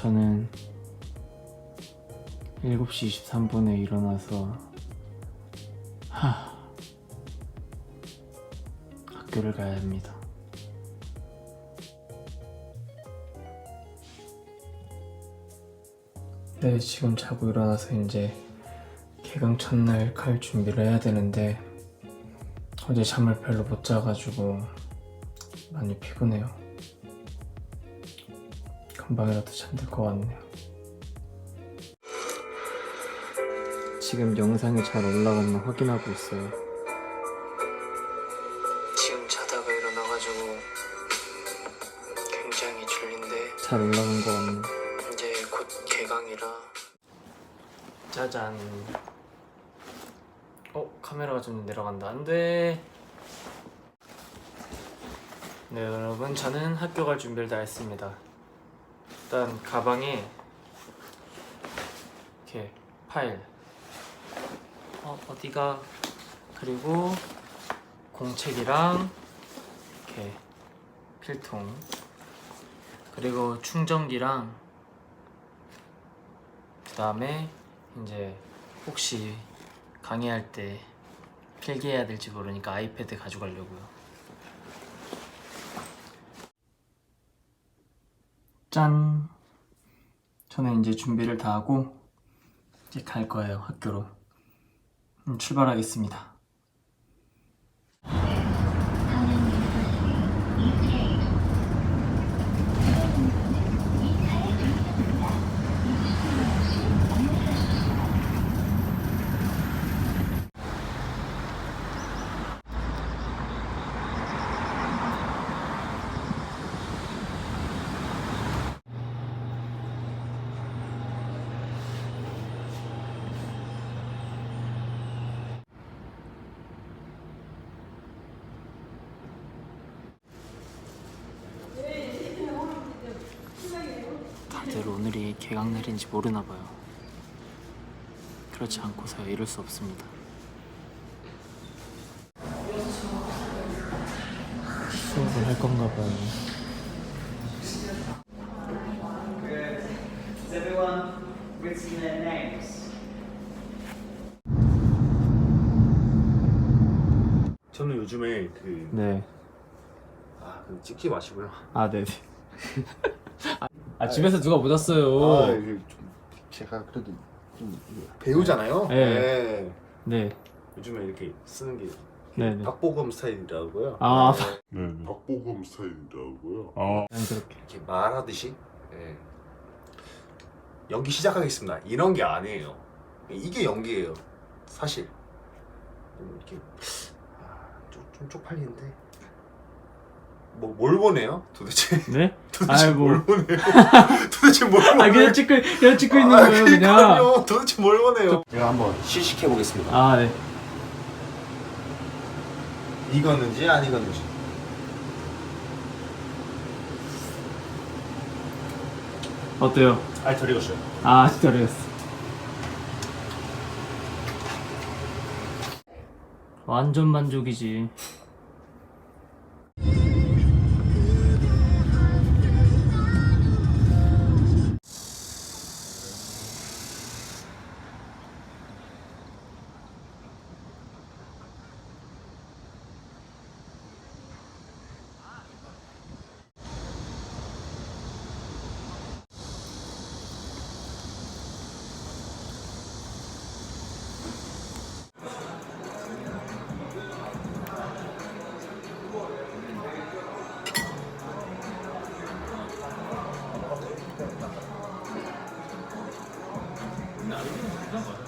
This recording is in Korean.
저는 7시 23분에 일어나서 하 학교를 가야 합니다. 네, 지금 자고 일어나서 이제 개강 첫날 갈 준비를 해야 되는데 어제 잠을 별로 못 자가지고 많이 피곤해요. 금방이라도 잠들 것 같네요. 지금 영상이 잘 올라갔나 확인하고 있어요. 지금 자다가 일어나가지고 굉장히 졸린데 잘 올라간 것 같네. 이제 곧 개강이라 짜잔. 어 카메라가 좀 내려간다. 안돼. 네 여러분 저는 학교 갈 준비를 다 했습니다. 일단 가방에 이렇게 파일. 어, 어디가? 그리고 공책이랑 이렇게 필통. 그리고 충전기랑 그 다음에 이제 혹시 강의할 때 필기해야 될지 모르니까 아이패드 가져가려고요. 짠. 저는 이제 준비를 다 하고 이제 갈 거예요 학교로. 음, 출발하겠습니다. 다들 오늘이 개강날인지 모르나 봐요. 그렇지 않고서야 이럴 수 없습니다. 수업을 할 건가 봐요. 저는 요즘에 그, 네. 아, 그 찍지 마시고요. 아, 네. 아, 집에서 누가 못 왔어요. 아, 이게 좀 제가 그래도 좀 배우잖아요. 네. 네. 요즘에 이렇게 쓰는 게 네, 네. 박보검 스타일이라고요. 아, 네. 네, 박보검 스타일이라고요. 자연스럽게. 이렇게 말하듯이 예. 연기 시작하겠습니다. 이런 게 아니에요. 이게 연기예요. 사실 좀 이렇게 아, 좀, 좀 쪽팔리는데 뭐 뭘 보내요? 도대체 네? 도대체 아이고. 뭘 보내요? 도대체 뭘 아, 보내요? 그냥 찍고, 그냥 찍고 있는 아, 거예요, 그냥. 그러니까요. 도대체 뭘 보내요? 제가 한번 시식해 보겠습니다. 아, 네. 익었는지 안 익었는지. 어때요? 아니 덜 익었어요. 아, 진짜 어려웠어. 완전 만족이지. not.